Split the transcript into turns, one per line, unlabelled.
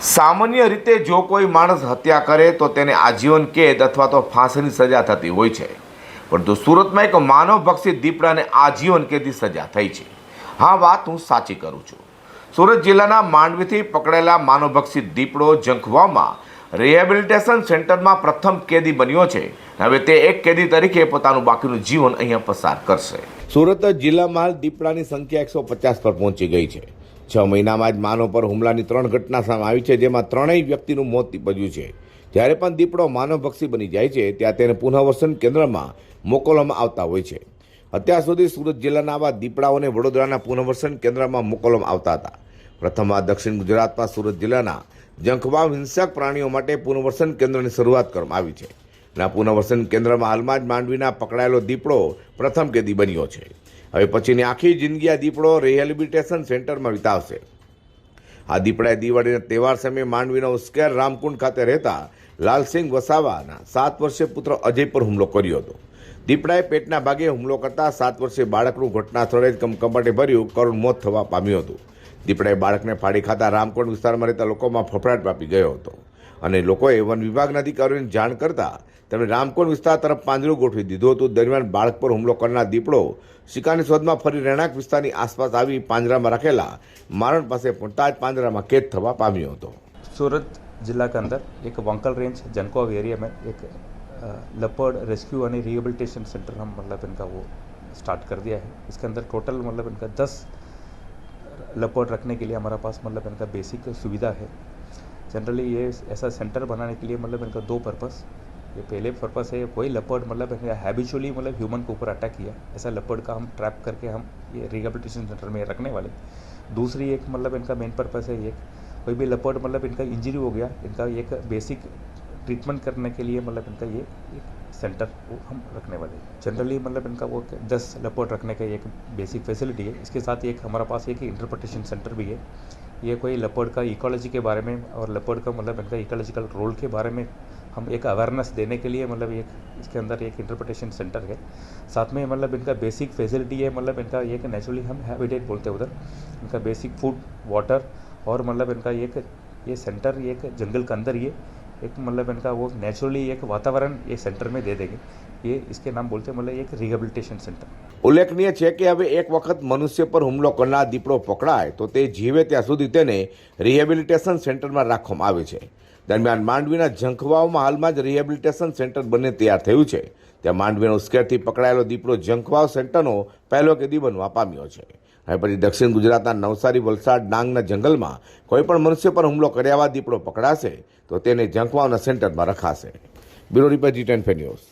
સામાન્ય રીતે જો કોઈ માણસ હત્યા કરે તો તેને આજીવન કેદ અથવા તો ફાંસીની સજા થતી હોય છે. પરંતુ સુરતમાં એક માનવભક્ષી દીપડાને આજીવન કેદની સજા થઈ છે. હા, વાત હું સાચી કરું છું. સુરત જિલ્લાના માંડવીથી પકડેલા માનવભક્ષી દીપડો જંખવામાં રિહેબિલિટેશન સેન્ટરમાં પ્રથમ કેદી બન્યો છે. હવે તે એક કેદી તરીકે પોતાનું બાકીનું જીવન અહીંયા પસાર કરશે. સુરત જિલ્લામાં દીપડાની સંખ્યા એકસો પચાસ પર પહોંચી ગઈ છે. છ મહિનામાં જ માનવ પર હુમલાની ત્રણ ઘટના સામે આવી છે, જેમાં ત્રણેય વ્યક્તિનું મોત નીપજ્યું છે. જ્યારે પણ દીપડો માનવભક્ષી બની જાય છે, ત્યાં તેને પુનઃવસન કેન્દ્રમાં મોકલવામાં આવતા હોય છે. અત્યાર સુધી સુરત જિલ્લાના આવા દીપડાઓને વડોદરાના પુનઃવસન કેન્દ્રમાં મોકલવામાં આવતા હતા. પ્રથમ દક્ષિણ ગુજરાતમાં સુરત જિલ્લાના જંખવાવ હિંસક પ્રાણીઓ માટે પુનઃવસન કેન્દ્રની શરૂઆત કરવામાં આવી છે. આ પુનઃવસન કેન્દ્રમાં હાલમાં જ માંડવીના પકડાયેલો દીપડો પ્રથમ કેદી બન્યો છે. હવે પછીની આખી જિંદગી આ દીપડો રિહેબિલિટેશન સેન્ટરમાં વિતાવશે. આ દીપડાએ દિવાળીના તહેવાર સમયે માંડવીના ઉસ્કેર રામકુંડ ખાતે રહેતા લાલસિંહ વસાવાના સાત વર્ષીય પુત્ર અજય પર હુમલો કર્યો હતો. દીપડાએ પેટના ભાગે હુમલો કરતા સાત વર્ષીય બાળકનું ઘટના સ્થળે જ કમકમાટે ભર્યું કરુણ મોત થવા પામ્યું હતું. દીપડાએ બાળકને ફાડી ખાતા રામકુંડ વિસ્તારમાં રહેતા લોકોમાં ફફડાટ વ્યાપી ગયો હતો. અને લોકોએ વન વિભાગના અધિકારીઓને જાણ કરતા તેમણે રામકોટ વિસ્તાર તરફ પાંજરું ગોઠવી દીધું હતું દરમિયાન બાળક પર હુમલો કરનાર દીપડો શિકારની શોધમાં ફરી રહેણાંક વિસ્તારની આસપાસ આવી પાંજરામાં રાખેલા મારણ પાસે પહોંચતા જ પાંજરામાં કેદ થવા પામ્યો હતો
सूरत जिला के अंदर एक वंकल रेंज जनकोव एरिया में एक अ, leopard rescue and rehabilitation centre हम मतलब इनका वो स्टार्ट कर दिया है इसके अंदर टोटल मतलब इनका दस लेपर्ड रखने के लिए हमारा पास मतलब इनका बेसिक सुविधा है जनरली ये ऐसा सेंटर बनाने के लिए मतलब इनका दो पर्पस ये पहले पर्पस है कोई लेपर्ड मतलब हैबिचुअली मतलब ह्यूमन के ऊपर अटैक किया। ऐसा लेपर्ड का हम ट्रैप करके हम ये रिहेबिलिटेशन सेंटर में रखने वाले। दूसरी एक मतलब इनका मेन पर्पस है ये कोई भी लेपर्ड मतलब इनका इंजरी हो गया, इनका एक बेसिक ट्रीटमेंट करने के लिए मतलब इनका ये एक सेंटर वो हम रखने वाले हैं। जनरली मतलब इनका वो दस लेपर्ड रखने का एक बेसिक फैसिलिटी है। इसके साथ एक हमारे पास एक इंटरप्रटेशन सेंटर भी है। ये कोई लेपर्ड का इकोलॉजी के बारे में और लेपर्ड का मतलब इनका इकोलॉजिकल रोल के बारे में हम एक अवेयरनेस देने के लिए मतलब एक इसके अंदर एक इंटरप्रिटेशन सेंटर है। साथ में मतलब इनका बेसिक फैसिलिटी है मतलब इनका एक नेचुरली हम हैबिटेट बोलते हैं उधर। इनका बेसिक फ़ूड वाटर और मतलब इनका एक ये सेंटर एक जंगल के अंदर ये एक मतलब इनका वो नेचुरली एक वातावरण ये सेंटर में दे देंगे। ये इसके नाम बोलते हैं मतलब एक रिहेबिलिटेशन सेंटर
ઉલ્લેખનીય છે કે હવે એક વખત મનુષ્ય પર હુમલો કરનાર દીપડો પકડાય તો તે જીવે ત્યાં સુધી તેને રિહેબિલિટેશન સેન્ટરમાં રાખવામાં આવે છે. દરમિયાન માંડવીના ઝંખવાવમાં હાલમાં જ રિહેબિલિટેશન સેન્ટર બને તૈયાર થયું છે. ત્યાં માંડવીનો ઉશ્કેરથી પકડાયેલો દીપડો ઝંખવાવ સેન્ટરનો પહેલો કેદી બનવા પામ્યો છે. હવે પછી દક્ષિણ ગુજરાતના નવસારી, વલસાડ, ડાંગના જંગલમાં કોઈ પણ મનુષ્ય પર હુમલો કર્યા બાદ દીપડો પકડાશે તો તેને ઝંખવાવના સેન્ટરમાં રખાશે. Bureau report G ten news.